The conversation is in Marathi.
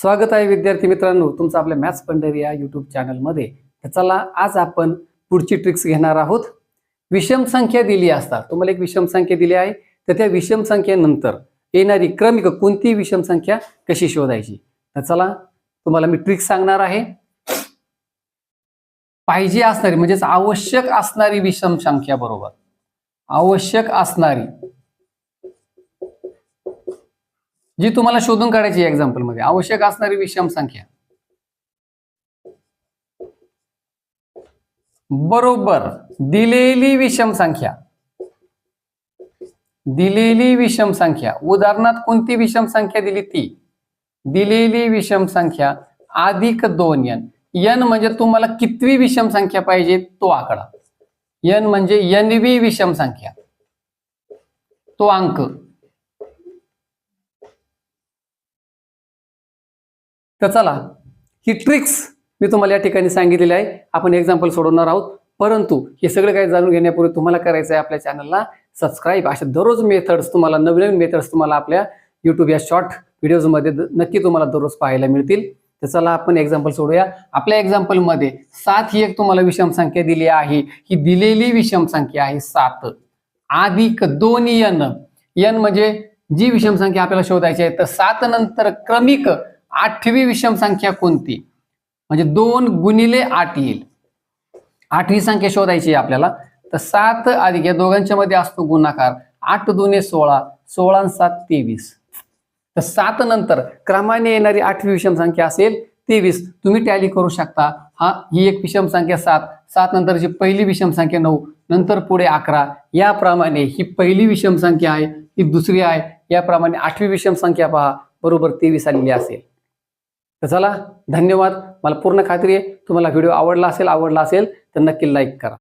स्वागत आहे विद्यार्थी मित्रांनो तुमचं आपल्या मॅथ्स पंढरी या युट्यूब चॅनलमध्ये तर चला आज आपण पुढची ट्रिक्स घेणार आहोत. विषम संख्या दिली असता तुम्हाला एक विषम संख्या दिली आहे. तर त्या विषम संख्येनंतर येणारी क्रमिक कोणती विषम संख्या कशी शोधायची? तर चला तुम्हाला मी ट्रिक्स सांगणार आहे. पाहिजे असणारी म्हणजेच आवश्यक असणारी विषम संख्या बरोबर. आवश्यक असणारी जी तुम्हाला शोधून काढायची एक्झाम्पलमध्ये आवश्यक असणारी विषम संख्या. बरोबर दिलेली विषम संख्या. दिलेली विषम संख्या. उदाहरणार्थ कोणती विषम संख्या दिली ती? दिलेली विषम संख्या अधिक दोन यन यन म्हणजे तुम्हाला कितवी विषम संख्या पाहिजे? तो आकडा. यन म्हणजे यनवी विषम संख्या. तो अंक. तर चला ही ट्रिक्स मी तुम्हाला या ठिकाणी सांगितलेली आहे. आपण एक्झाम्पल सोडवणार आहोत. परंतु हे सगळं काही जाणून घेण्यापूर्वी तुम्हाला करायचं आहे आपल्या चॅनलला सबस्क्राईब अशा दररोज मेथड्स तुम्हाला नवीन नवीन मेथड्स तुम्हाला आपल्या युट्यूब या शॉर्ट व्हिडिओजमध्ये नक्की तुम्हाला दररोज पाहायला मिळतील. तर चला आपण एक्झाम्पल सोडूया. आपल्या एक्झाम्पलमध्ये सात ही एक तुम्हाला विषम संख्या दिली आहे. ही दिलेली विषम संख्या आहे सात. अधिक दोन यन. यन म्हणजे जी विषम संख्या आपल्याला शोधायची आहे तर सात नंतर क्रमिक आठवी विषम संख्या कोणती? म्हणजे दोन गुणिले आठ येईल. आठवी संख्या शोधायची आपल्याला. तर सात अधिक या दोघांच्या मध्ये असतो गुणाकार. आठ दोन्ही सोळा सोळा सात तेवीस. तर सात नंतर क्रमाने येणारी आठवी विषम संख्या असेल तेवीस. तुम्ही टॅली करू शकता. हा ही एक विषम संख्या सात. सात नंतरची पहिली विषम संख्या नऊ नंतर पुढे अकरा. याप्रमाणे ही पहिली विषम संख्या आहे ही दुसरी आहे. याप्रमाणे आठवी विषम संख्या पहा. बरोबर तेवीस आलेली असेल. तर चला धन्यवाद. मला पूर्ण खात्री आहे. तुम्हाला व्हिडिओ आवडला असेल आवडला असेल तर नक्की लाईक करा.